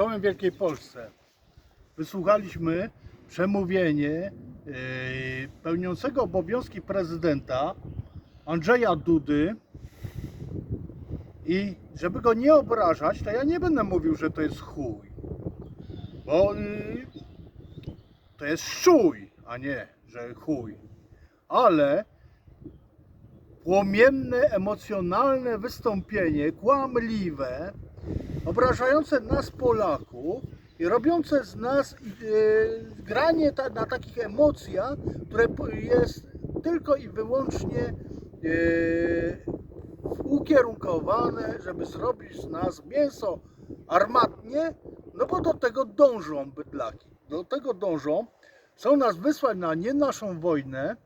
Czołem Wielkiej Polsce. Wysłuchaliśmy przemówienie yy, pełniącego obowiązki prezydenta Andrzeja Dudy i żeby go nie obrażać, to ja nie będę mówił, że to jest chuj. Bo yy, to jest szczuj, a nie, że chuj. Ale płomienne, emocjonalne wystąpienie, kłamliwe, obrażające nas Polaków i robiące z nas e, granie ta, na takich emocjach, które jest tylko i wyłącznie e, ukierunkowane, żeby zrobić z nas mięso armatnie, no bo do tego dążą bydlaki. Do tego dążą. Chcą nas wysłać na nie naszą wojnę,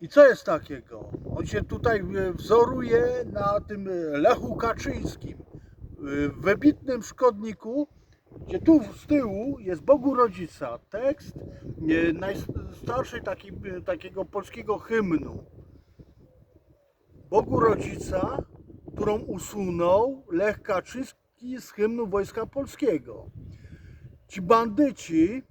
i co jest takiego? On się tutaj e, wzoruje na tym Lechu Kaczyńskim, wybitnym szkodniku, gdzie tu z tyłu jest Bogu Rodzica, tekst e, najstarszej taki, e, takiego polskiego hymnu. Bogu Rodzica, którą usunął Lech Kaczyński z hymnu Wojska Polskiego. Ci bandyci,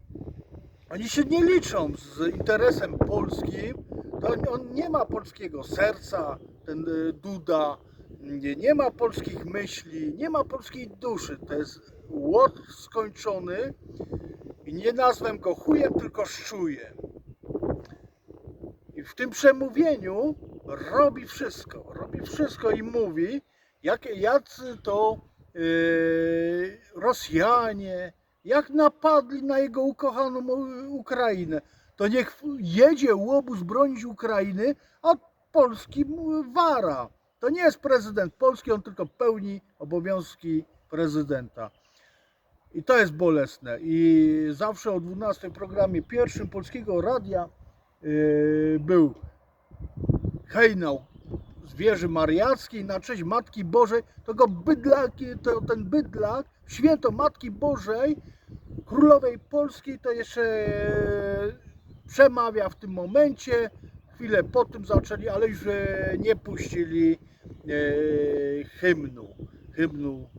oni się nie liczą z interesem polskim, to on, on nie ma polskiego serca, ten y, Duda, nie, ma polskich myśli, nie ma polskiej duszy. To jest łot skończony i nie nazwę go chujem, tylko szczujem. I w tym przemówieniu robi wszystko, robi wszystko i mówi, jak, jacy to yy, Rosjanie, jak napadli na jego ukochaną U- Ukrainę, to niech jedzie łobuz bronić Ukrainy, a Polski mu wara. To nie jest prezydent Polski, on tylko pełni obowiązki prezydenta. I to jest bolesne. I zawsze o 12 programie pierwszym Polskiego Radia yy, był hejnał z wieży mariackiej na cześć Matki Bożej. To go bydlak, to ten bydlak, święto Matki Bożej, Królowej Polskiej, to jeszcze przemawia w tym momencie. Chwilę po tym zaczęli, ale już e, nie puścili e, hymnu, hymnu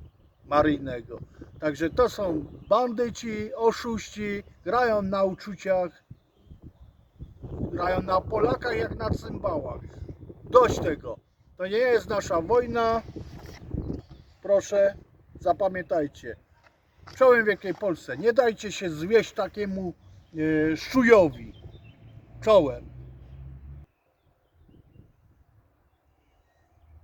maryjnego. Także to są bandyci, oszuści, grają na uczuciach, grają na Polakach jak na cymbałach. Dość tego. To nie jest nasza wojna. Proszę, zapamiętajcie. Czołem Wielkiej Polsce. Nie dajcie się zwieść takiemu e, szczujowi. Czołem.